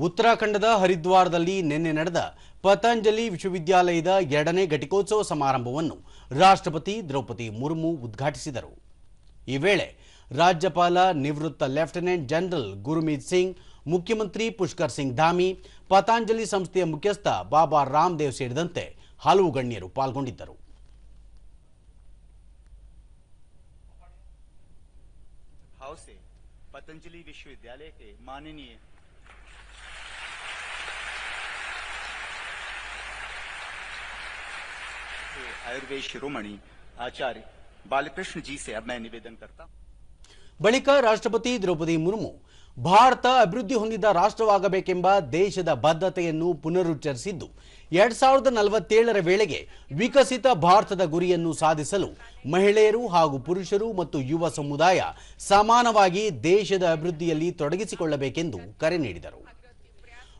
ಉತ್ತರಾಖಂಡದ ಹರಿದ್ವಾರದಲ್ಲಿ ನಿನ್ನೆ ನಡೆದ ಪತಂಜಲಿ ವಿಶ್ವವಿದ್ಯಾಲಯದ ಎರಡನೇ ಘಟಿಕೋತ್ಸವ ಸಮಾರಂಭವನ್ನು ರಾಷ್ಟ್ರಪತಿ ದ್ರೌಪದಿ ಮುರ್ಮು ಉದ್ಘಾಟಿಸಿದರು ಈ ವೇಳೆ ರಾಜ್ಯಪಾಲ ನಿವೃತ್ತ ಲೆಫ್ಟಿನೆಂಟ್ ಜನರಲ್ ಗುರುಮೀತ್ ಸಿಂಗ್ ಮುಖ್ಯಮಂತ್ರಿ ಪುಷ್ಕರ್ ಸಿಂಗ್ ಧಾಮಿ ಪತಾಂಜಲಿ ಸಂಸ್ಥೆಯ ಮುಖ್ಯಸ್ಥ ಬಾಬಾ ರಾಮದೇವ್ ಸೇರಿದಂತೆ ಹಲವು ಗಣ್ಯರು ಪಾಲ್ಗೊಂಡಿದ್ದರು भाव से पतंजलि विश्वविद्यालय के माननीय आयुर्वेद शिरोमणि आचार्य बालकृष्ण जी से अब मैं निवेदन करता हूं ಬಳಿಕ ರಾಷ್ಟ್ರಪತಿ ದ್ರೌಪದಿ ಮುರ್ಮು ಭಾರತ ಅಭಿವೃದ್ಧಿ ಹೊಂದಿದ ರಾಷ್ಟ್ರವಾಗಬೇಕೆಂಬ ದೇಶದ ಬದ್ಧತೆಯನ್ನು ಪುನರುಚ್ಚರಿಸಿದ್ದು ಎರಡ್ ಸಾವಿರದ ನಲವತ್ತೇಳರ ವೇಳೆಗೆ ವಿಕಸಿತ ಭಾರತದ ಗುರಿಯನ್ನು ಸಾಧಿಸಲು ಮಹಿಳೆಯರು ಹಾಗೂ ಪುರುಷರು ಮತ್ತು ಯುವ ಸಮುದಾಯ ಸಮಾನವಾಗಿ ದೇಶದ ಅಭಿವೃದ್ಧಿಯಲ್ಲಿ ತೊಡಗಿಸಿಕೊಳ್ಳಬೇಕೆಂದು ಕರೆ ನೀಡಿದರು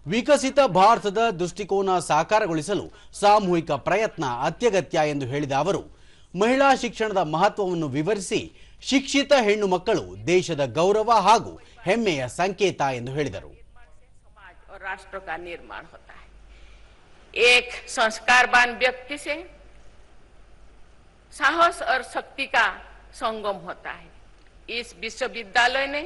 ವಿಕಸಿತ ಭಾರತದ ದೃಷ್ಟಿಕೋನ ಸಾಕಾರಗೊಳಿಸಲು ಸಾಮೂಹಿಕ ಪ್ರಯತ್ನ ಅತ್ಯಗತ್ಯ ಎಂದು ಹೇಳಿದ ಅವರು ಮಹಿಳಾ ಶಿಕ್ಷಣದ ಮಹತ್ವವನ್ನು ವಿವರಿಸಿ ಶಿಕ್ಷಿತ ಹೆಣ್ಣು ಮಕ್ಕಳು ದೇಶದ ಗೌರವ ಹಾಗೂ ಹೆಮ್ಮೆಯ ಸಂಕೇತ ಎಂದು ಹೇಳಿದರು समाज और राष्ट्र का निर्माण होता है एक संस्कारवान व्यक्ति से साहस और शक्ति का संगम होता है इस विश्वविद्यालय ने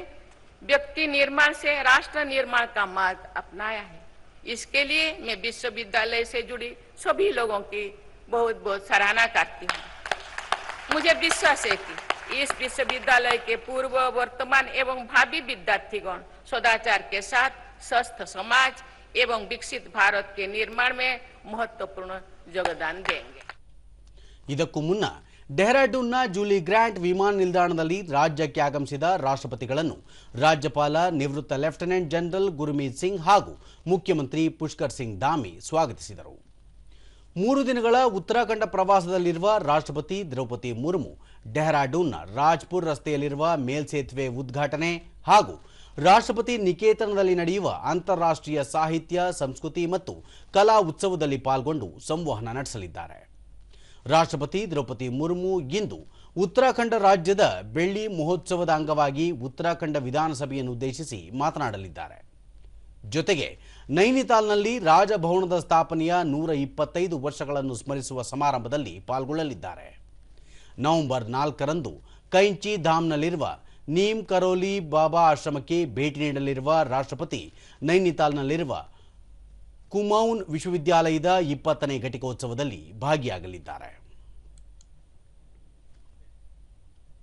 व्यक्ति निर्माण से राष्ट्र निर्माण का मार्ग अपनाया है इसके लिए मैं विश्वविद्यालय से जुड़ी सभी लोगों की बहुत बहुत सराहना करती हूँ मुझे विश्वास है कि इस विश्वविद्यालय के पूर्व वर्तमान एवं भावी विद्यार्थीगण सदाचार के साथ स्वस्थ समाज एवं विकसित भारत के निर्माण में महत्वपूर्ण योगदान देंगे ಇದಕ್ಕೂ ಮುನ್ನ ಡೆಹ್ರಾಡೂನ್ನ ಜೂಲಿ ಗ್ರ್ಯಾಂಟ್ ವಿಮಾನ ನಿಲ್ದಾಣದಲ್ಲಿ ರಾಜ್ಯಕ್ಕೆ ಆಗಮಿಸಿದ ರಾಷ್ಟ್ರಪತಿಗಳನ್ನು ರಾಜ್ಯಪಾಲ, ನಿವೃತ್ತ ಲೆಫ್ಟಿನೆಂಟ್ ಜನರಲ್ ಗುರುಮೀತ್ ಸಿಂಗ್ ಹಾಗೂ ಮುಖ್ಯಮಂತ್ರಿ ಪುಷ್ಕರ್ ಸಿಂಗ್ ಧಾಮಿ ಸ್ವಾಗತಿಸಿದರು. ಮೂರು ದಿನಗಳ ಉತ್ತರಾಖಂಡ ಪ್ರವಾಸದಲ್ಲಿರುವ ರಾಷ್ಟ್ರಪತಿ ದ್ರೌಪದಿ ಮುರ್ಮು, ಡೆಹ್ರಾಡೂನ್ನ ರಾಜ್ಪುರ್ ರಸ್ತೆಯಲ್ಲಿರುವ ಮೇಲ್ಸೇತುವೆ ಉದ್ಘಾಟನೆ ಹಾಗೂ ರಾಷ್ಟ್ರಪತಿ ನಿಕೇತನದಲ್ಲಿ ನಡೆಯುವ ಅಂತಾರಾಷ್ಟ್ರೀಯ ಸಾಹಿತ್ಯ, ಸಂಸ್ಕೃತಿ ಮತ್ತು ಕಲಾ ಉತ್ಸವದಲ್ಲಿ ಪಾಲ್ಗೊಂಡು ಸಂವಹನ ನಡೆಸಲಿದ್ದಾರೆ. ರಾಷ್ಟ್ರಪತಿ ದ್ರೌಪದಿ ಮುರ್ಮು ಇಂದು ಉತ್ತರಾಖಂಡ ರಾಜ್ಯದ ಬೆಳ್ಳಿ ಮಹೋತ್ಸವದ ಅಂಗವಾಗಿ ಉತ್ತರಾಖಂಡ ವಿಧಾನಸಭೆಯನ್ನು ಉದ್ದೇಶಿಸಿ ಮಾತನಾಡಲಿದ್ದಾರೆ. ಜೊತೆಗೆ ನೈನಿತಾಲ್ನಲ್ಲಿ ರಾಜಭವನದ ಸ್ಥಾಪನೆಯ ನೂರ ಇಪ್ಪತ್ತೈದು ವರ್ಷಗಳನ್ನು ಸ್ಮರಿಸುವ ಸಮಾರಂಭದಲ್ಲಿ ಪಾಲ್ಗೊಳ್ಳಲಿದ್ದಾರೆ. ನವೆಂಬರ್ ನಾಲ್ಕರಂದು ಕೈಂಚಿ ಧಾಮ್ನಲ್ಲಿರುವ ನೀಮ್ ಕರೋಲಿ ಬಾಬಾ ಆಶ್ರಮಕ್ಕೆ ಭೇಟಿ ನೀಡಲಿರುವ ರಾಷ್ಟ್ರಪತಿ ನೈನಿತಾಲ್ನಲ್ಲಿರುವ ಕುಮೌನ್ ವಿಶ್ವವಿದ್ಯಾಲಯದ ಇಪ್ಪತ್ತನೇ ಘಟಿಕೋತ್ಸವದಲ್ಲಿ ಭಾಗಿಯಾಗಲಿದ್ದಾರೆ.